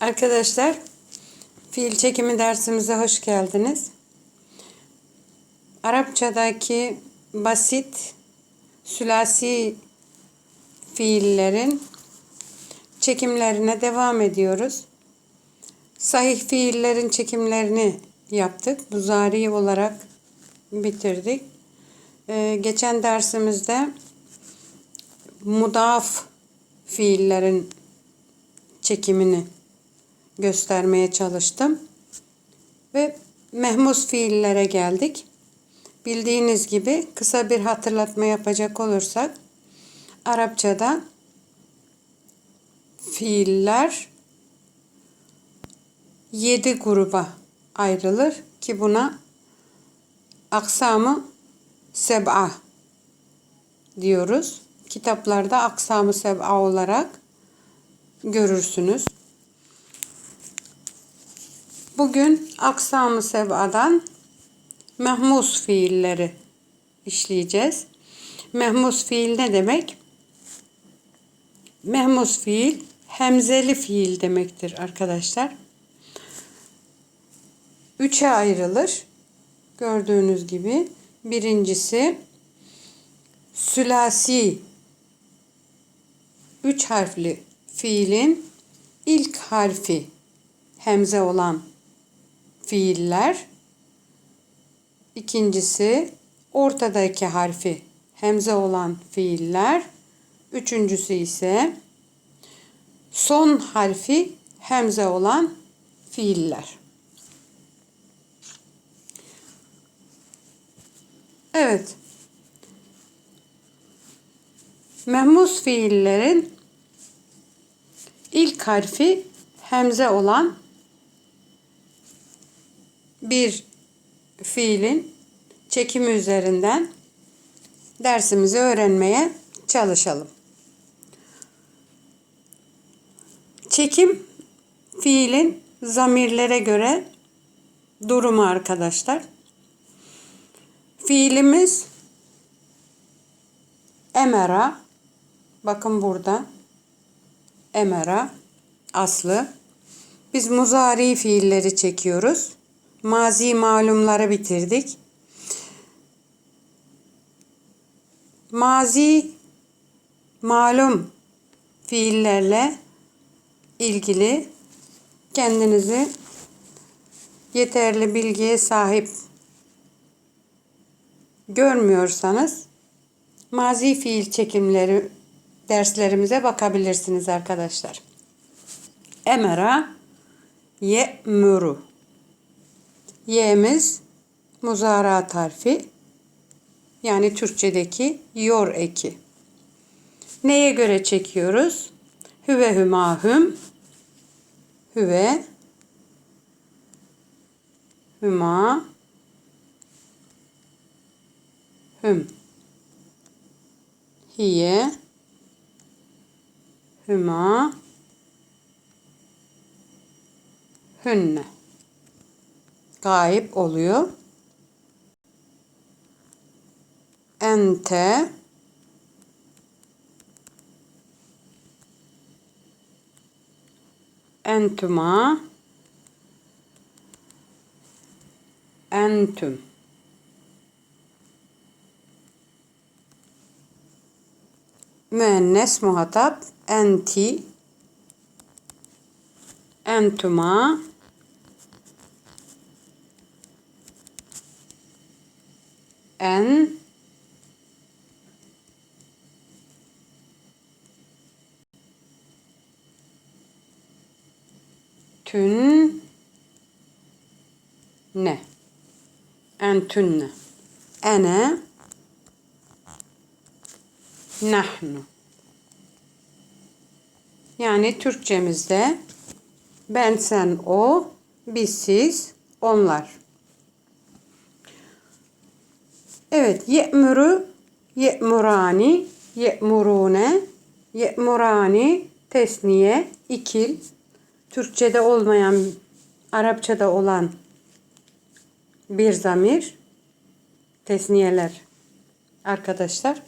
Arkadaşlar, fiil çekimi dersimize hoş geldiniz. Arapçadaki basit sülasi fiillerin çekimlerine devam ediyoruz. Sahih fiillerin çekimlerini yaptık. Buzari olarak bitirdik. Ee, geçen dersimizde mudaf fiillerin çekimini göstermeye çalıştım. Ve mehmus fiillere geldik. Bildiğiniz gibi kısa bir hatırlatma yapacak olursak Arapçada fiiller yedi gruba ayrılır ki buna aksamı seb'a diyoruz. Kitaplarda aksamı seb'a olarak görürsünüz. Bugün aksamı seb'adan mehmus fiilleri işleyeceğiz. Mehmus fiil ne demek? Mehmus fiil hemzeli fiil demektir arkadaşlar. Üçe ayrılır. Gördüğünüz gibi birincisi sülasi üç harfli fiilin ilk harfi hemze olan fiiller. İkincisi ortadaki harfi hemze olan fiiller. Üçüncüsü ise son harfi hemze olan fiiller. Evet. Mehmus fiillerin ilk harfi hemze olan bir fiilin çekimi üzerinden dersimizi öğrenmeye çalışalım. Çekim fiilin zamirlere göre durumu arkadaşlar. Fiilimiz emera. Bakın burada. Emera aslı. Biz muzari fiilleri çekiyoruz. Mazi malumları bitirdik. Mazi malum fiillerle ilgili kendinizi yeterli bilgiye sahip görmüyorsanız mazi fiil çekimleri derslerimize bakabilirsiniz arkadaşlar. Emera ye'muru Y'miz muzara harfi. Yani Türkçedeki yor eki. Neye göre çekiyoruz? Hüve hümahüm. Hüve. Hüma. Hüm. Hiye. Hüma. Hünne gayip oluyor. Ente. Entuma. Entüm müennes muhatap enti entuma en tün ne entünne ene nahnu. Yani Türkçemizde ben sen o biz siz onlar Evet, ye'muru, ye'murani, ye'murune, ye'murani, tesniye, ikil. Türkçe'de olmayan, Arapça'da olan bir zamir. Tesniyeler arkadaşlar.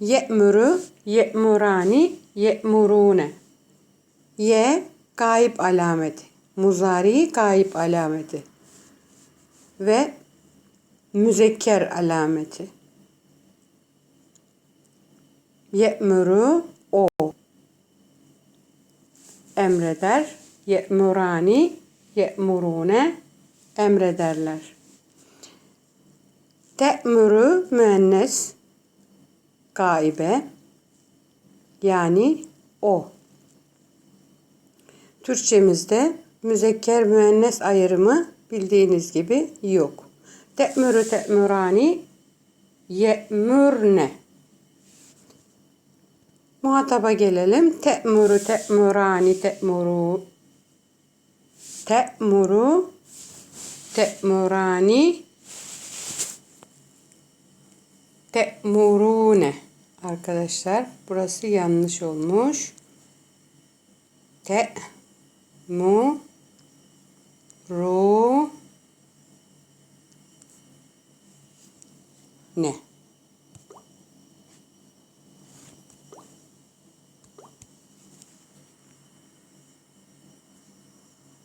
Ye'muru, ye'murani, ye'murune. Ye gayip alameti. Muzari gayip alameti. Ve müzekker alameti. Ye'muru o. Emreder. Ye'murani. Ye'murune. Emrederler. Te'muru müennes. Gaibe. Yani o. Türkçemizde müzekker müennes ayrımı bildiğiniz gibi yok. Te'mürü te'mürani ye'mürne. Muhataba gelelim. Te'mürü te'mürani te'muru te'muru te'murani te'murune. Arkadaşlar burası yanlış olmuş. Te mu ru ne?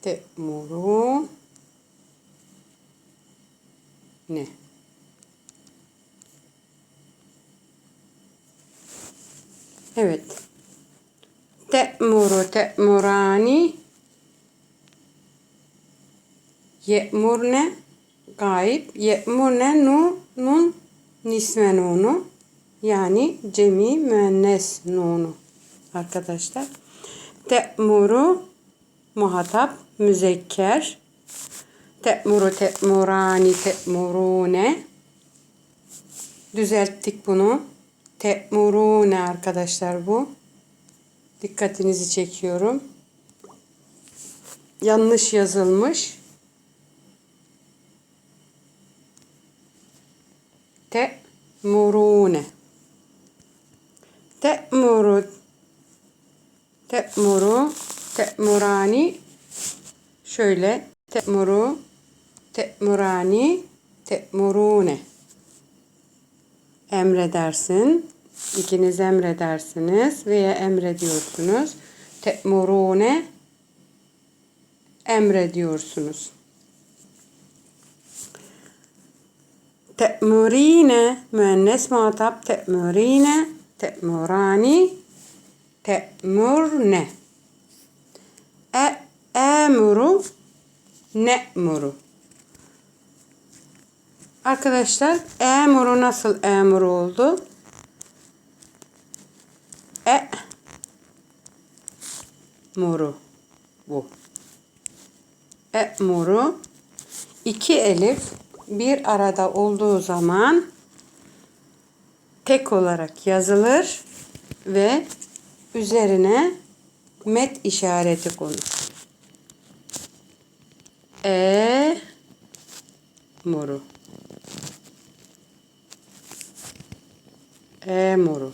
Te'muru ne? Evet. Te'muru te'murani Ye'murne gayip. Ye'murne nu nun nisme nunu. Yani cemi müennes nunu. Arkadaşlar. Te'muru muhatap müzekker. Te'muru te'murani te'murune. Düzelttik bunu. Te'murune arkadaşlar bu. Dikkatinizi çekiyorum. Yanlış yazılmış. Te'murune. Te'muru Te'muru Te'murani şöyle Te'muru Te'murani Te'murune emredersin. İkiniz emredersiniz veya emrediyorsunuz. Te'murune emrediyorsunuz. Te'murine müennes muhatap te'murine te'murani te'murne e emuru ne'muru Arkadaşlar emuru nasıl emuru oldu? E muru bu. E muru iki elif bir arada olduğu zaman tek olarak yazılır ve üzerine met işareti konur. E muru. E muru.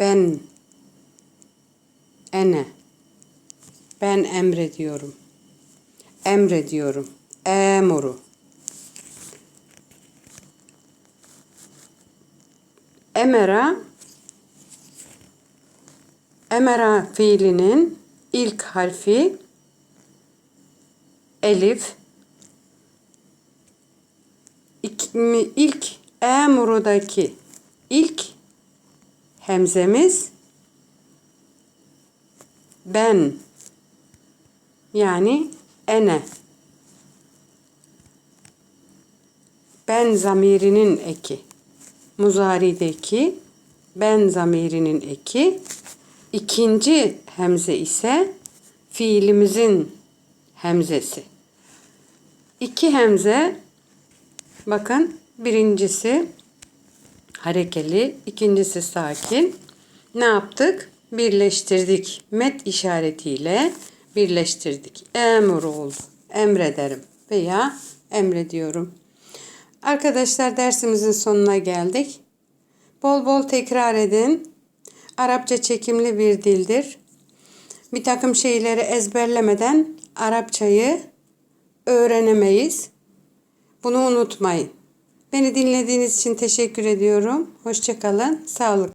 Ben ene ben emrediyorum. Emrediyorum. Emuru. Emera Emera fiilinin ilk harfi elif İlk, ilk emurudaki ilk hemzemiz ben yani ene. Ben zamirinin eki. Muzarideki ben zamirinin eki. İkinci hemze ise fiilimizin hemzesi. İki hemze bakın birincisi harekeli ikincisi sakin. Ne yaptık? Birleştirdik. Met işaretiyle birleştirdik emir oldu emrederim veya emrediyorum Arkadaşlar dersimizin sonuna geldik. Bol bol tekrar edin. Arapça çekimli bir dildir. Bir takım şeyleri ezberlemeden Arapçayı öğrenemeyiz. Bunu unutmayın. Beni dinlediğiniz için teşekkür ediyorum. Hoşçakalın. Sağlık.